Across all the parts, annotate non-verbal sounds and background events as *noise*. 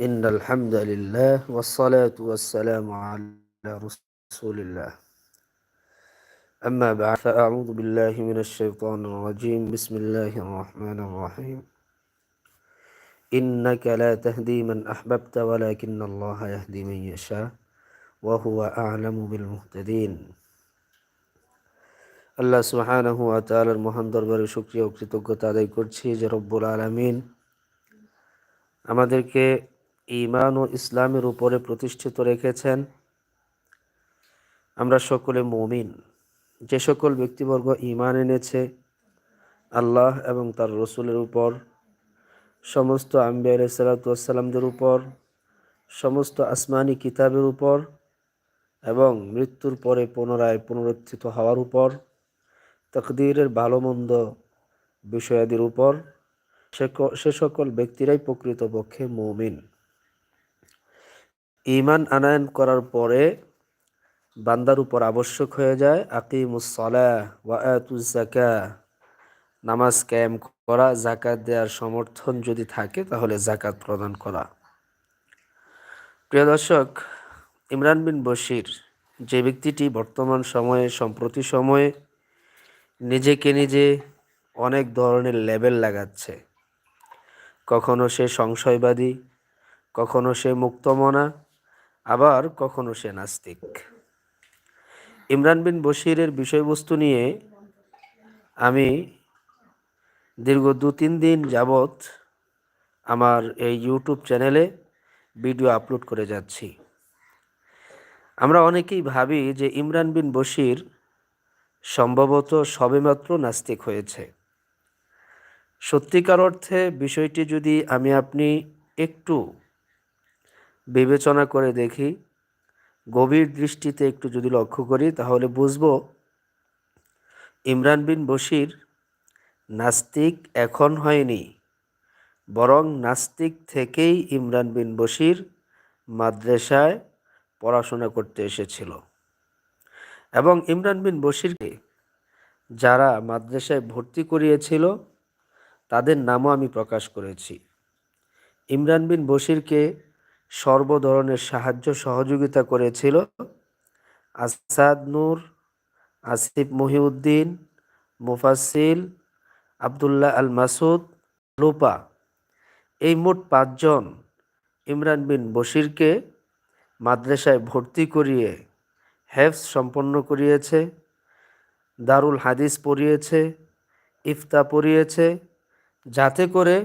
إن الحمد لله والصلاة والسلام على رسول الله أما بعد فأعوذ بالله من الشيطان الرجيم بسم الله الرحمن الرحيم إنك لا تهدي من أحببت ولكن الله يهدي من يشاء وهو أعلم بالمهتدين আল্লাহ সুবহানাহু ওয়া তাআলার মহান দরবারে শুকরিয়া ও কৃতজ্ঞতা আদায় করছি যে রব্বুল আলামিন আমাদেরকে ইমান ও ইসলামের উপরে প্রতিষ্ঠিত রেখেছেন। আমরা সকলে মমিন। যে সকল ব্যক্তিবর্গ ইমান এনেছে, আল্লাহ এবং তার রসুলের উপর, সমস্ত আম্বিয়া সালাতামদের উপর, সমস্ত আসমানি কিতাবের উপর এবং মৃত্যুর পরে পুনরায় পুনরুত্থিত হওয়ার উপর, তকদিরের ভালো মন্দ বিষয়াদির উপর সে সকল ব্যক্তিরাই প্রকৃতপক্ষে মৌমিন। ইমান আনায়ন করার পরে বান্দার উপর আবশ্যক হয়ে যায় আকিমুসলাহ ওয়াতুজাকা নামাজ ক্যাম করা জাকাত দেওয়ার সমর্থন যদি থাকে, তাহলে জাকাত প্রদান করা। প্রিয় দর্শক, ইমরান বিন বশির যে ব্যক্তিটি বর্তমান সময়ে, সম্প্রতি সময়ে নিজেকে নিজে অনেক ধরনের লেবেল লাগাচ্ছে। কখনো সে সংশয়বাদী, কখনো সে মুক্তমনা আবার কখনো সে নাস্তিক। ইমরান বিন বশিরের বিষয়বস্তু নিয়ে আমি দীর্ঘ দু তিন দিন যাবৎ আমার এই ইউটিউব চ্যানেলে ভিডিও আপলোড করে যাচ্ছি। আমরা অনেকেই ভাবি যে ইমরান বিন বশির সম্ভবত সবেমাত্র নাস্তিক হয়েছে। সত্যিকার অর্থে বিষয়টি যদি আমি আপনি একটু বিবেচনা করে দেখি। গভীর দৃষ্টিতে একটু যদি লক্ষ্য করি, তাহলে বুঝব ইমরান বিন বশির নাস্তিক এখন হয়নি, বরং নাস্তিক থেকেই ইমরান বিন বশির মাদ্রাসায় পড়াশোনা করতে এসেছিল। এবং ইমরান বিন বশিরকে যারা মাদ্রাসায় ভর্তি করিয়েছিল, তাদের নামও আমি প্রকাশ করেছি। ইমরান বিন বশিরকে সর্ব ধরনের সাহায্য সহযোগিতা করেছিল। আসাদ নূর, আসিফ মহিউদ্দিন মুফাসিল আবদুল্লাহ আল মাসুদ লোপা এই মোট পাঁচজন ইমরান বিন বশিরকে মাদ্রাসায় ভর্তি করিয়ে হেফস সম্পন্ন করিয়েছে, দারুল হাদিস পড়িয়েছে, ইফতা পড়িয়েছে, যাতে করে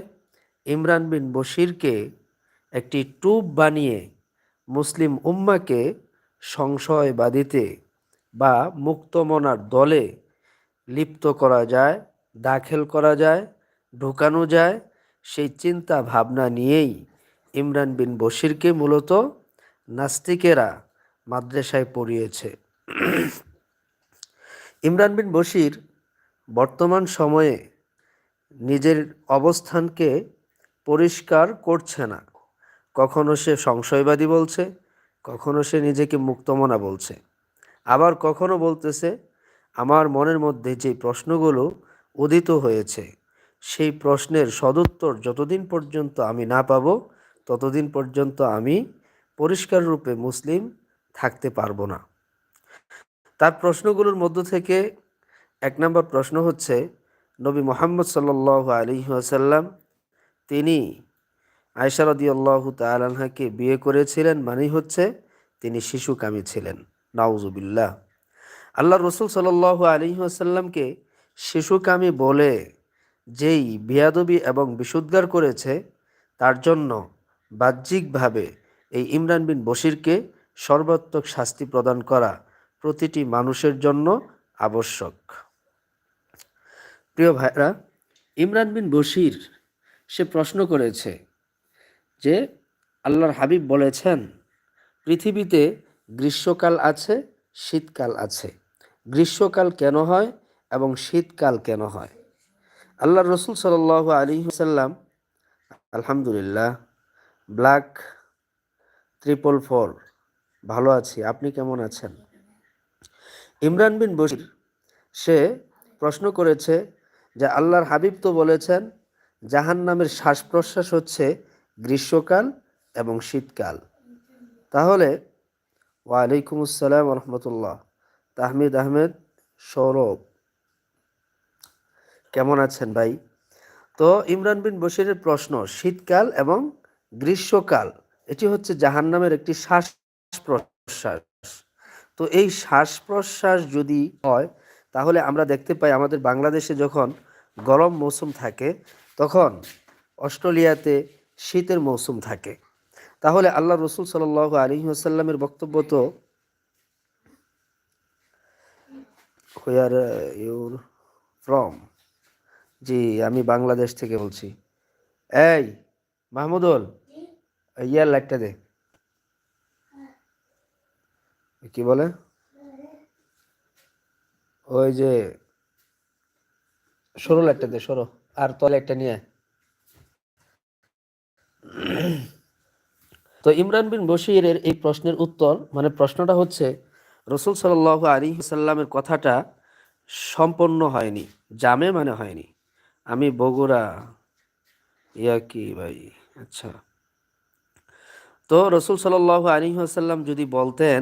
ইমরান বিন বশিরকে একটি টুপ বানিয়ে মুসলিম উম্মাকে সংশয়বাদীতে বা মুক্তমনার দলে লিপ্ত করা যায়, দাখেল করা যায়, ঢোকানো যায়, সেই চিন্তা ভাবনা নিয়েই ইমরান বিন বশিরকে মূলত নাস্তিকেরা মাদ্রাসায় পড়িয়েছে। ইমরান বিন বশির বর্তমান সময়ে নিজের অবস্থানকে পরিষ্কার করছে না। কখনো সে সংশয়বাদী বলছে, কখনো সে নিজেকে মুক্তমনা বলছে। আবার কখনো বলতেছে, আমার মনের মধ্যে যে প্রশ্নগুলো উদিত হয়েছে, সেই প্রশ্নের সদুত্তর যতদিন পর্যন্ত আমি না পাব, ততদিন পর্যন্ত আমি পরিষ্কার রূপে মুসলিম থাকতে পারব না। তার প্রশ্নগুলোর মধ্য থেকে এক নম্বর প্রশ্ন হচ্ছে, নবী মোহাম্মদ সাল্ল আলী আসাল্লাম তিনি আয়সারদি আল্লাহ তালাহাকে বিয়ে করেছিলেন মানেই হচ্ছে তিনি শিশুকামী ছিলেন। নাউজুবিল্লাহ। আল্লাহ রসুল সাল আলী আসাল্লামকে শিশুকামী বলে যেই বিয়াদবি এবং বিশুদ্ধার করেছে, তার জন্য বাহ্যিকভাবে এই ইমরান বিন বশিরকে সর্বাত্মক শাস্তি প্রদান করা প্রতিটি মানুষের জন্য আবশ্যক। প্রিয় ভাইরা ইমরান বিন বশির সে প্রশ্ন করেছে যে আল্লাহর হাবিব বলেছেন, পৃথিবীতে গ্রীষ্মকাল আছে, শীতকাল আছে। গ্রীষ্মকাল কেন হয় এবং শীতকাল কেন হয়? আল্লাহ রসুল সাল আলী সাল্লাম আলহামদুলিল্লাহ, ব্ল্যাক ট্রিপল ফোর, ভালো আছি, আপনি কেমন আছেন? ইমরান বিন বশির, সে প্রশ্ন করেছে যে আল্লাহর হাবিব তো বলেছেন জাহান নামের শ্বাস প্রশ্বাস হচ্ছে গ্রীষ্মকাল এবং শীতকাল। তাহলে, ওয়ালাইকুম আসসালাম রহমতুল্লাহ তাহমিদ আহমেদ, সৌরভ। কেমন আছেন ভাই? তো ইমরান বিন বশিরের প্রশ্ন, শীতকাল এবং গ্রীষ্মকাল, এটি হচ্ছে জাহান্নামের একটি শ্বাস প্রশ্বাস তো এই শ্বাস প্রশ্বাস যদি হয়, তাহলে আমরা দেখতে পাই আমাদের বাংলাদেশে যখন গরম মৌসুম থাকে, তখন অস্ট্রেলিয়াতে শীতের মৌসুম থাকে। তাহলে আল্লাহ রসুল সাল আলী আসাল্লামের বক্তব্য তো হুয়ার ইউর ফ্রম জি, আমি বাংলাদেশ থেকে বলছি। এই, মাহমুদুল ইয়ার লাইটটা দে। কি বলে? ওই যে সরো লাইটটা দে, সরো। আর তলে একটা নিয়ে। *clears throat* তো ইমরান বিন বশিরের এই প্রশ্নের উত্তর মানে প্রশ্নটা হচ্ছে, রসুল সাল আলী সাল্লামের কথাটা সম্পন্ন হয়নি, জামে মানে হয়নি। আমি বগুড়া, ইয়া কি ভাই? আচ্ছা। তো রসুল সাল আলী আসাল্লাম যদি বলতেন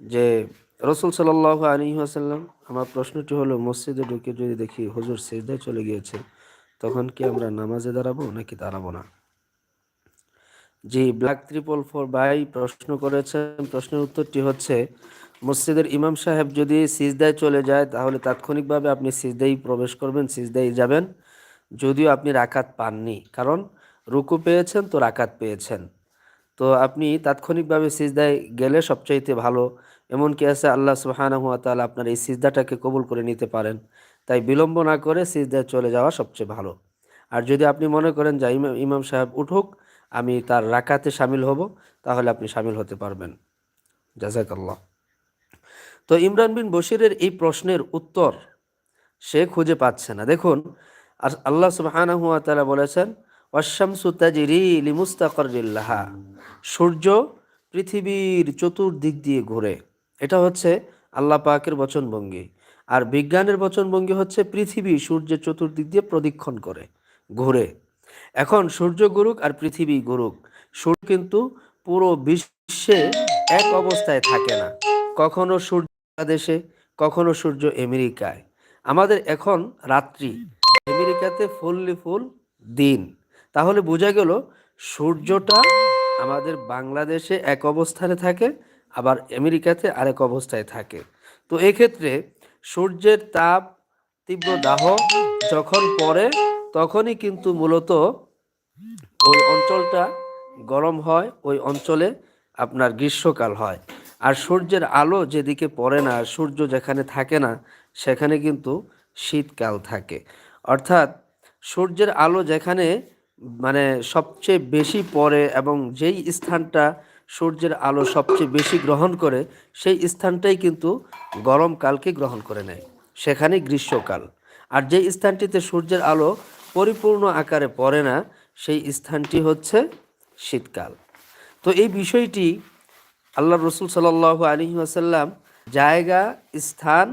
যে, রসুল সাল আলী আসাল্লাম আমার প্রশ্নটি হলো, মসজিদে ঢুকে যদি দেখি হুজুর সেজদায় চলে গিয়েছে, তখন কি আমরা নামাজে দাঁড়াবো নাকি দাঁড়াবো না? জি ব্ল্যাক ত্রিপল ফোর ভাই প্রশ্ন করেছেন। প্রশ্নের উত্তরটি হচ্ছে, মসজিদের ইমাম সাহেব যদি সিজদায় চলে যায়, তাহলে তাৎক্ষণিকভাবে আপনি সিজদাই প্রবেশ করবেন সিজদাই যাবেন। যদিও আপনি রাকাত পাননি, কারণ রুকু পেয়েছেন তো রাকাত পেয়েছেন। তো আপনি তাৎক্ষণিকভাবে সিজদায় গেলে সবচাইতে ভালো। এমনকি আছে আল্লাহ সুবাহানাহু তাআলা আপনার এই সিজদাটাকে কবুল করে নিতে পারেন। তাই বিলম্ব না করে সিজদায় চলে যাওয়া সবচেয়ে ভালো। আর যদি আপনি মনে করেন যে ইমাম সাহেব উঠুক আমি তার রাকাতে সামিল হব, তাহলে আপনি সামিল হতে পারবেন। জাজাকাল্লাহ তো ইমরান বিন বশিরের এই প্রশ্নের উত্তর সে খুঁজে পাচ্ছে না। দেখুন, আর আল্লাহ সুবহানাহু ওয়া তাআলা বলেছেন ওয়াশামসু তাজরি লিমুস্তাকরিল্লাহা সূর্য পৃথিবীর চতুর্দিক দিয়ে ঘুরে। এটা হচ্ছে আল্লাহ পাকের বচনভঙ্গি। আর বিজ্ঞানের বচনভঙ্গি হচ্ছে পৃথিবী সূর্যের চতুর্দিক দিয়ে প্রদক্ষিণ করে, ঘুরে। এখন সূর্য গুরুক আর পৃথিবী গুরুক সূর্য কিন্তু পুরো বিশ্বে এক অবস্থায় থাকে না। কখনো সূর্য বাংলাদেশে, কখনো সূর্য আমেরিকায়। আমাদের এখন রাত্রি, আমেরিকাতে ফুললি ফুল দিন। তাহলে বোঝা গেল সূর্যটা আমাদের বাংলাদেশে এক অবস্থানে থাকে, আবার আমেরিকাতে আরেক অবস্থায় থাকে। তো এক্ষেত্রে সূর্যের তাপ, তীব্র দাহ যখন পড়ে তখনই কিন্তু মূলত ওই অঞ্চলটা গরম হয়, ওই অঞ্চলে আপনার গ্রীষ্মকাল হয়। আর সূর্যের আলো যেদিকে পড়ে না সূর্য যেখানে থাকে না, সেখানে কিন্তু শীতকাল থাকে। অর্থাৎ সূর্যের আলো যেখানে মানে সবচেয়ে বেশি পড়ে এবং যেই স্থানটা সূর্যের আলো সবচেয়ে বেশি গ্রহণ করে, সেই স্থানটাই কিন্তু গরমকালকে গ্রহণ করে নেয়। সেখানে গ্রীষ্মকাল। আর যে স্থানটিতে সূর্যের আলো পরিপূর্ণ আকারে পড়ে না, সেই স্থানটি হচ্ছে শীতকাল। তো এই বিষয়টি আল্লাহ রসুল সাল আলী আসাল্লাম জায়গা, স্থান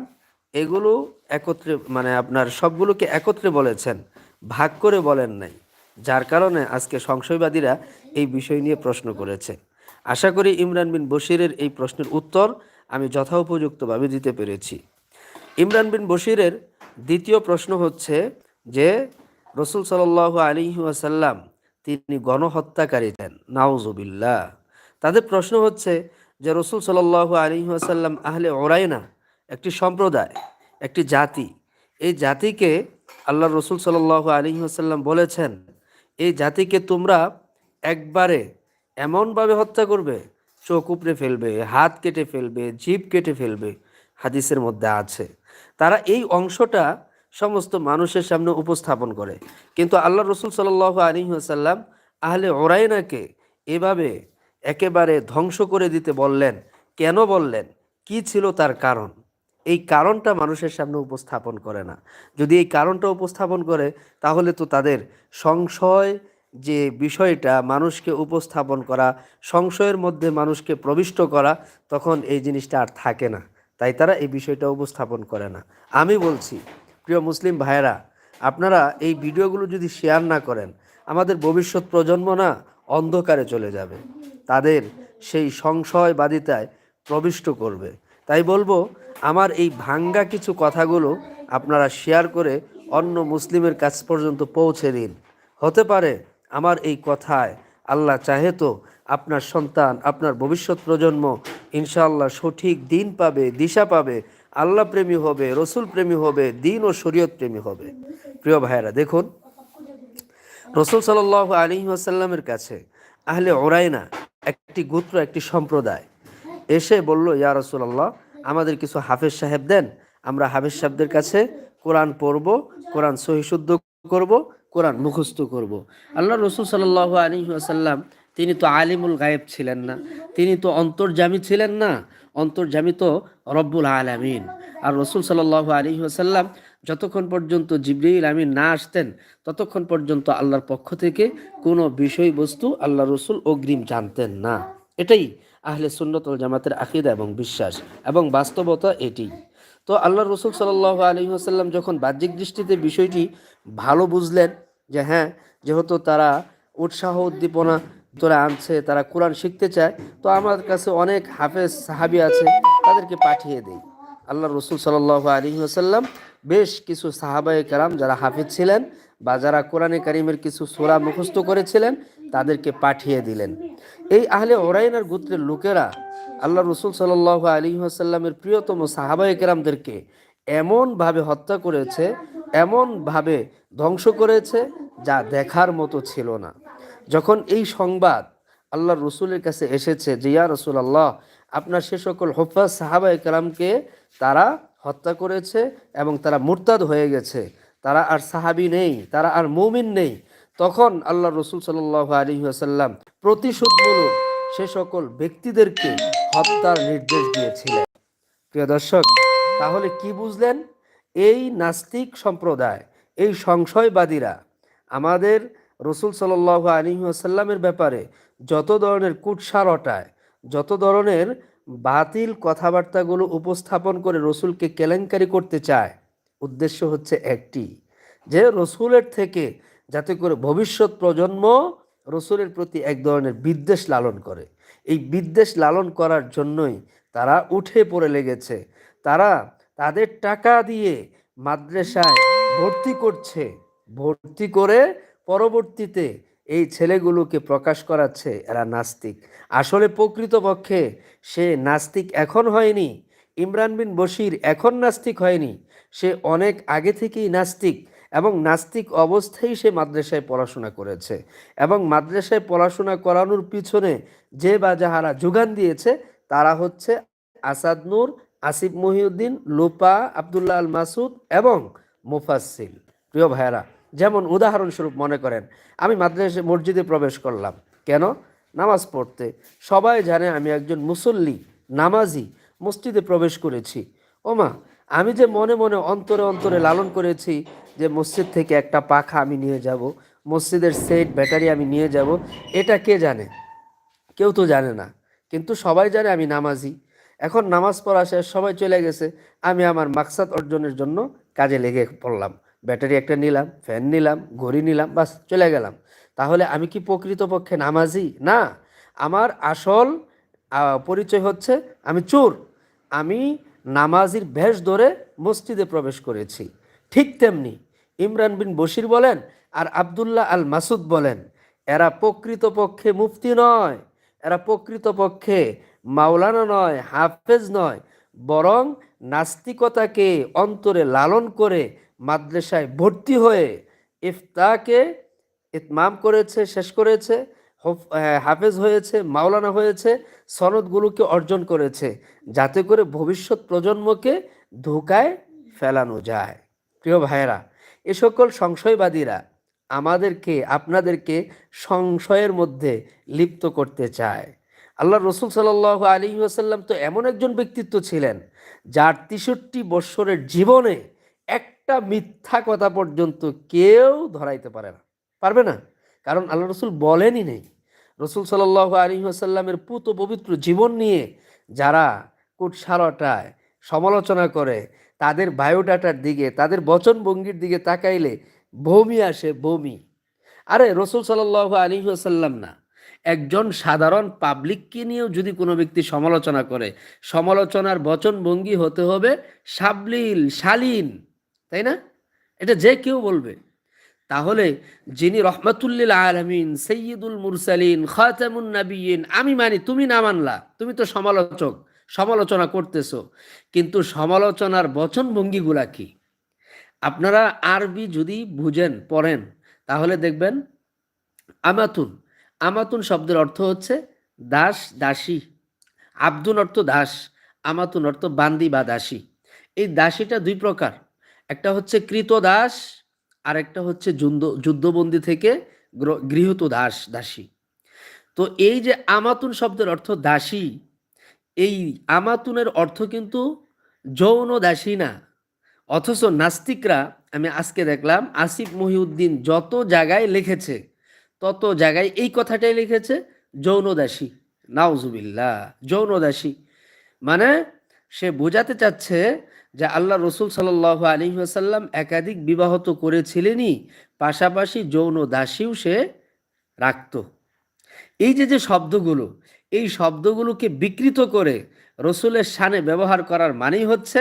এগুলো একত্রে মানে আপনার সবগুলোকে একত্রে বলেছেন, ভাগ করে বলেন নাই। যার কারণে আজকে সংশয়বাদীরা এই বিষয় নিয়ে প্রশ্ন করেছে আশা করি ইমরান বিন বশিরের এই প্রশ্নের উত্তর আমি যথোপযুক্তভাবে দিতে পেরেছি। ইমরান বিন বশিরের দ্বিতীয় প্রশ্ন হচ্ছে যে রসুল সাল আলী আসাল্লাম তিনি গণহত্যাকারী দেন নাউজুবিল্লাহ। তাদের প্রশ্ন হচ্ছে যে রসুল সাল আলী আসাল্লাম আহলে ওরাইনা একটি সম্প্রদায়, একটি জাতি, এই জাতিকে আল্লাহ রসুল সাল আলী আসাল্লাম বলেছেন, এই জাতিকে তোমরা একবারে এমনভাবে হত্যা করবে, চোখ উপড়ে ফেলবে, হাত কেটে ফেলবে, জিভ কেটে ফেলবে, হাদিসের মধ্যে আছে। তারা এই অংশটা সমস্ত মানুষের সামনে উপস্থাপন করে। কিন্তু আল্লাহ রসুল সাল আলী আসাল্লাম আহলে ওরাইনাকে এভাবে একেবারে ধ্বংস করে দিতে বললেন। কেন বললেন? কি ছিল তার কারণ? এই কারণটা মানুষের সামনে উপস্থাপন করে না। যদি এই কারণটা উপস্থাপন করে, তাহলে তো তাদের সংশয় যে বিষয়টা মানুষকে উপস্থাপন করা, সংশয়ের মধ্যে মানুষকে প্রবিষ্ট করা, তখন এই জিনিসটা আর থাকে না। তাই তারা এই বিষয়টা উপস্থাপন করে না। আমি বলছি প্রিয় মুসলিম ভাইয়েরা, আপনারা এই ভিডিওগুলো যদি শেয়ার না করেন, আমাদের ভবিষ্যৎ প্রজন্ম না অন্ধকারে চলে যাবে। তাদের সেই সংশয়বাদিতায় প্রবিষ্ট করবে। তাই বলব, আমার এই ভাঙ্গা কিছু কথাগুলো আপনারা শেয়ার করে অন্য মুসলিমের কাছ পর্যন্ত পৌঁছে দিন। হতে পারে আমার এই কথায় আল্লাহ চাহে তো আপনার সন্তান, আপনার ভবিষ্যৎ প্রজন্ম ইনশাআল্লাহ সঠিক দিন পাবে, দিশা পাবে আল্লাহ প্রেমী হবে, রসুল প্রেমী হবে, দিন ও শরীয়ত প্রেমী হবে। প্রিয় ভাইয়েরা, দেখুন, রসুল সাল আলী আসাল্লামের কাছে আহলে ওরাইনা একটি গোত্র, একটি সম্প্রদায় এসে বলল, ইয়া রসুল্লাহ আমাদের কিছু হাফেজ সাহেব দেন, আমরা হাফেজ সাহেবদের কাছে কোরআন পড়ব, কোরআন সহিশুদ্ধ করব, কোরআন মুখস্থ করব। আল্লাহ রসুল সাল্লাহ আলী আসাল্লাম তিনি তো আলিমুল গায়েব ছিলেন না। তিনি তো অন্তর্জামী ছিলেন না। অন্তর্জামী তো রব্বুল আলামিন। আর রসুল সাল্লাহ আলী আসাল্লাম যতক্ষণ পর্যন্ত জিবরিল আমিন না আসতেন, ততক্ষণ পর্যন্ত আল্লাহর পক্ষ থেকে কোনো বিষয়বস্তু আল্লাহ রসুল অগ্রিম জানতেন না। এটাই আহলে সুন্নতল জামাতের আকিদা এবং বিশ্বাস এবং বাস্তবতা এটি। তো আল্লাহ রসুল সাল্লাহ আলী আসাল্লাম যখন বাহ্যিক দৃষ্টিতে বিষয়টি ভালো বুঝলেন যে হ্যাঁ যেহেতু তারা উৎসাহ উদ্দীপনা তোরা আনছে, তারা কোরআন শিখতে চায়, তো আমার কাছে অনেক হাফেজ সাহাবি আছে, তাদেরকে পাঠিয়ে দেই। আল্লাহ রসুল সাল্লাহ আলী আসাল্লাম বেশ কিছু সাহাবায়ে কারাম যারা হাফিজ ছিলেন বা যারা কোরআনে কারিমের কিছু সোরা মুখস্থ করেছিলেন, তাদেরকে পাঠিয়ে দিলেন। এই আহলে ওরাইনার গোত্রের লোকেরা আল্লাহ রসুল সাল্লাহ আলী আসাল্লামের প্রিয়তম সাহাবায়ে কেরামদেরকে এমনভাবে হত্যা করেছে, এমনভাবে ধ্বংস করেছে, যা দেখার মতো ছিল না। যখন এই সংবাদ আল্লাহ রসুলের কাছে এসেছে যে, ইয়া রসুল আল্লাহ আপনার সে সকল হোফাজ সাহাবা একরামকে তারা হত্যা করেছে এবং তারা মুরতাদ হয়ে গেছে, তারা আর সাহাবি নেই, তারা আর মৌমিন নেই। তখন আল্লাহ রসুল সাল আলী আসাল্লাম প্রতিশোধমূলক সে সকল ব্যক্তিদেরকে হত্যার নির্দেশ দিয়েছিলেন। প্রিয় দর্শক, তাহলে কি বুঝলেন? এই নাস্তিক সম্প্রদায়, এই সংশয়বাদীরা আমাদের রসুল সাল আলী আসাল্লামের ব্যাপারে যত ধরনের কুটসারটায় যত ধরনের বাতিল কথাবার্তাগুলো উপস্থাপন করে রসুলকে কেলেঙ্কারি করতে চায়, উদ্দেশ্য হচ্ছে একটি, যে রসুলের থেকে যাতে করে ভবিষ্যৎ প্রজন্ম রসুলের প্রতি এক ধরনের বিদ্বেষ লালন করে। এই বিদ্বেষ লালন করার জন্যই তারা উঠে পড়ে লেগেছে। তারা তাদের টাকা দিয়ে মাদ্রাসায় ভর্তি করছে। ভর্তি করে পরবর্তীতে এই ছেলেগুলোকে প্রকাশ করাচ্ছে এরা নাস্তিক। আসলে প্রকৃতপক্ষে সে নাস্তিক এখন হয়নি, ইমরান বিন বশির এখন নাস্তিক হয়নি, সে অনেক আগে থেকেই নাস্তিক এবং নাস্তিক অবস্থায় সে মাদ্রাসায় পড়াশোনা করেছে এবং মাদ্রাসায় পড়াশোনা করানোর পিছনে যে বা যাহারা যোগান দিয়েছে তারা হচ্ছে আসাদ নূর, আসিফ মহিউদ্দিন, লোপা আবদুল্লাহ আল মাসুদ এবং মুফাসিল প্রিয় ভাইয়েরা যেমন উদাহরণস্বরূপ মনে করেন, আমি মাদ্রাসা মসজিদে প্রবেশ করলাম। কেন? নামাজ পড়তে। সবাই জানে আমি একজন মুসল্লি, নামাজি, মসজিদে প্রবেশ করেছি। ওমা, আমি যে মনে মনে অন্তরে অন্তরে লালন করেছি যে মসজিদ থেকে একটা পাখা আমি নিয়ে যাব, মসজিদের সেট, ব্যাটারি আমি নিয়ে যাব, এটা কে জানে? কেউ তো জানে না। কিন্তু সবাই জানে আমি নামাজি। এখন নামাজ পড়া শেষ, সবাই চলে গেছে, আমি আমার মাকসাদ অর্জনের জন্য কাজে লেগে পড়লাম। ব্যাটারি একটা নিলাম ফ্যান নিলাম, ঘড়ি নিলাম, বাস চলে গেলাম। তাহলে আমি কি প্রকৃতপক্ষে নামাজি? না। আমার আসল পরিচয় হচ্ছে আমি চোর। আমি নামাজির ভেষ ধরে মসজিদে প্রবেশ করেছি। ঠিক তেমনি ইমরান বিন বশির বলেন আর আবদুল্লাহ আল মাসুদ বলেন, এরা প্রকৃতপক্ষে মুফতি নয়, এরা প্রকৃতপক্ষে মাওলানা নয়, হাফেজ নয়, বরং নাস্তিকতাকে অন্তরে লালন করে মাদ্রাসায় ভর্তি হয়ে ইফতাকে ইতমাম করেছে, শেষ করেছে হাফেজ হয়েছে, মাওলানা হয়েছে, সনদগুলোকে অর্জন করেছে, যাতে করে ভবিষ্যৎ প্রজন্মকে ধোকায় ফেলানো যায়। প্রিয় ভাইয়েরা, এ সকল সংশয়বাদীরা আমাদেরকে, আপনাদেরকে সংশয়ের মধ্যে লিপ্ত করতে চায়। আল্লাহ রসুল সাল আলী আসাল্লাম তো এমন একজন ব্যক্তিত্ব ছিলেন, যার তেষট্টি বৎসরের জীবনে একটা মিথ্যা কথা পর্যন্ত কেউ ধরাইতে পারে না। পারবে না? কারণ আল্লাহ রসুল বলেনই নেই। রসুল সাল আলী আসাল্লামের পুত পবিত্র জীবন নিয়ে যারা কুটসারটায় সমালোচনা করে, তাদের বায়োডাটার দিকে, তাদের বচন বচনভঙ্গির দিকে তাকাইলে বমি আসে, বমি। আরে রসুল সাল আলী আসাল্লাম না। একজন সাধারণ পাবলিককে নিয়েও যদি কোনো ব্যক্তি সমালোচনা করে, সমালোচনার বচনভঙ্গি হতে হবে সাবলীল, শালীন। তাই না? এটা যে কেউ বলবে। তাহলে যিনি রহমাতুল্লিল আলমিন সৈয়দুল মুরসালিন, খাতামুন নাবিয়িন আমি মানি, তুমি না মানলা, তুমি তো সমালোচক, সমালোচনা করতেছো। কিন্তু সমালোচনার বচনভঙ্গিগুলা কি? আপনারা আরবি যদি বুঝেন, পড়েন, তাহলে দেখবেন আমাতুন। আমাতুন শব্দের অর্থ হচ্ছে দাস, দাসী। আব্দুন অর্থ দাস, আমাতুন অর্থ বান্দি বা দাসী। এই দাসীটা দুই প্রকার। একটা হচ্ছে কৃত দাস আর একটা হচ্ছে যুদ্ধ যুদ্ধবন্দি থেকে গৃহীত দাস, দাসী। তো এই যে আমাতুন শব্দের অর্থ দাসী, এই আমাতুনের অর্থ কিন্তু যৌন দাসী না। অথচ নাস্তিকরা, আমি আজকে দেখলাম, আসিফ মহিউদ্দিন যত জায়গায় লিখেছে, তত জায়গায় এই কথাটাই লিখেছে যৌনদাসী যৌন দাসী। মানে সে বোঝাতে চাচ্ছে যে আল্লাহ রসুল সাল আলী আসাল্লাম একাধিক বিবাহ তো করেছিলেনই, পাশাপাশি যৌন দাসীও সে রাখত। এই যে যে শব্দগুলো, এই শব্দগুলোকে বিকৃত করে রসুলের সানে ব্যবহার করার মানেই হচ্ছে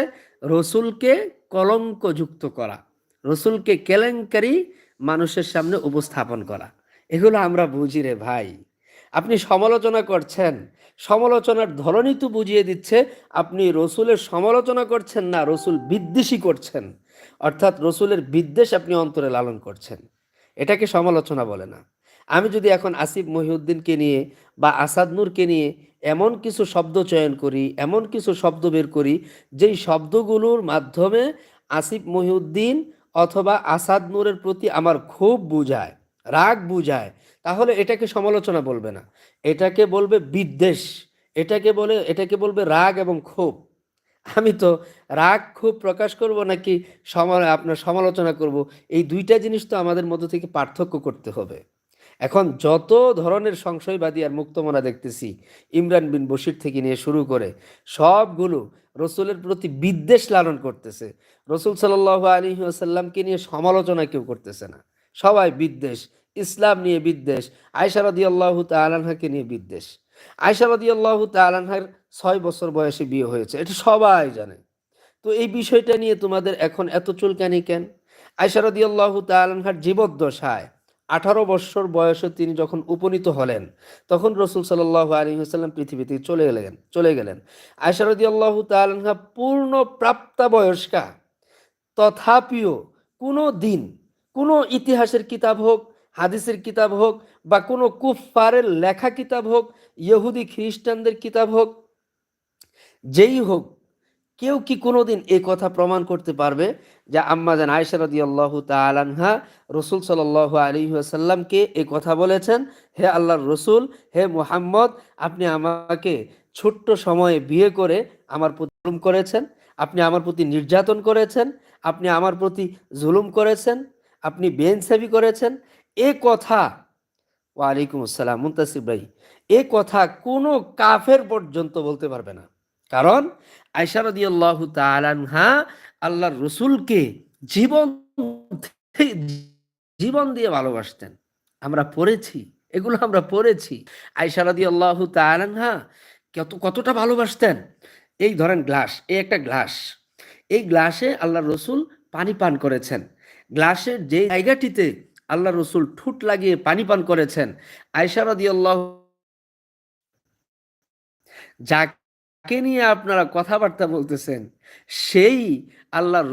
রসুলকে কলঙ্কযুক্ত করা, রসুলকে কেলেঙ্কারি মানুষের সামনে উপস্থাপন করা। এগুলো আমরা বুঝি রে ভাই। আপনি সমালোচনা করছেন সমালোচনার ধরনই তো বুঝিয়ে দিচ্ছে, আপনি রসুলের সমালোচনা করছেন না, রসুল বিদ্বেষী করছেন। অর্থাৎ রসুলের বিদ্বেষ আপনি অন্তরে লালন করছেন। এটাকে সমালোচনা বলে না। আমি যদি এখন আসিফ মহিউদ্দিনকে নিয়ে বা আসাদ নূরকে নিয়ে এমন কিছু শব্দ চয়ন করি, এমন কিছু শব্দ বের করি, যেই শব্দগুলোর মাধ্যমে আসিফ মহিউদ্দিন অথবা আসাদ নূরের প্রতি আমার খুব বুঝায়, রাগ বুঝায় তাহলে এটাকে সমালোচনা বলবে না। এটাকে বলবে বিদ্বেষ, এটাকে বলে, এটাকে বলবে রাগ এবং ক্ষোভ। আমি তো রাগ খুব প্রকাশ করব নাকি সমা, আপনার সমালোচনা করব? এই দুইটা জিনিস তো আমাদের মধ্য থেকে পার্থক্য করতে হবে। এখন যত ধরনের সংশয়বাদী আর মুক্তমনা দেখতেছি, ইমরান বিন বশির থেকে নিয়ে শুরু করে, সবগুলো রসুলের প্রতি বিদ্বেষ লালন করতেছে। রসুল সাল্লাহ আলী আসাল্লামকে নিয়ে সমালোচনা কেউ করতেছে না। সবাই বিদ্বেষ ইসলাম নিয়ে বিদ্বেষ আয়সা রদি আল্লাহ তালানহাকে নিয়ে বিদ্বেষ। আয়সা রদি আল্লাহ তালানহার ছয় বছর বয়সে বিয়ে হয়েছে, এটা সবাই জানে। তো এই বিষয়টা নিয়ে তোমাদের এখন এত চুলকানি কেন? আয়সা রদি আল্লাহ তালানহার জীবদ্দশায় আঠারো বৎসর বয়সে তিনি যখন উপনীত হলেন, তখন রসুল সাল্লাহ আলী হাসাল্লাম পৃথিবী থেকে চলে গেলেন চলে গেলেন। আয়সা রদি আল্লাহ তালানহা পূর্ণ প্রাপ্তাবয়স্কা, তথাপিও কোনো দিন, কোনো ইতিহাসের কিতাব হোক হাদিসের কিতাব হোক বা কোনো কুফফারের লেখা কিতাব হোক, ইহুদি খ্রিস্টানদের কিতাব হোক, যেই হোক, কেউ কি কোনোদিন এই কথা প্রমাণ করতে পারবে যে আম্মাজান আয়সা রদি আল্লাহ তালানহা রসুল সাল আলী আসাল্লামকে এ কথা বলেছেন, হে আল্লাহর রসুল, হে মুহাম্মদ, আপনি আমাকে ছোট্ট সময়ে বিয়ে করে আমার প্রতি করেছেন, আপনি আমার প্রতি নির্যাতন করেছেন, আপনি আমার প্রতি জুলুম করেছেন, আপনি বেনসাবি করেছেন এ কথা, ওয়ালাইকুম আসসালাম, মুন্তাসির ভাই, এ কথা কোনো কাফের পর্যন্ত বলতে পারবে না। কারণ আয়সারদি আল্লাহ তালানহা আল্লাহর রসুলকে জীবন জীবন দিয়ে ভালোবাসতেন। আমরা পড়েছি, এগুলো আমরা পড়েছি। আয়সারদি আল্লাহ তালানহা কত, কতটা ভালোবাসতেন? এই ধরেন গ্লাস, এই একটা গ্লাস। এই গ্লাসে আল্লাহ রসুল পানি পান করেছেন। গ্লাসের যে জায়গাটিতে আল্লাহ রসুল ঠুট লাগিয়ে পানি পান করেছেন। আয়সারদি আল্লাহ যাকে নিয়ে আপনারা কথাবার্তা বলতেছেন, সেই আল্লাহ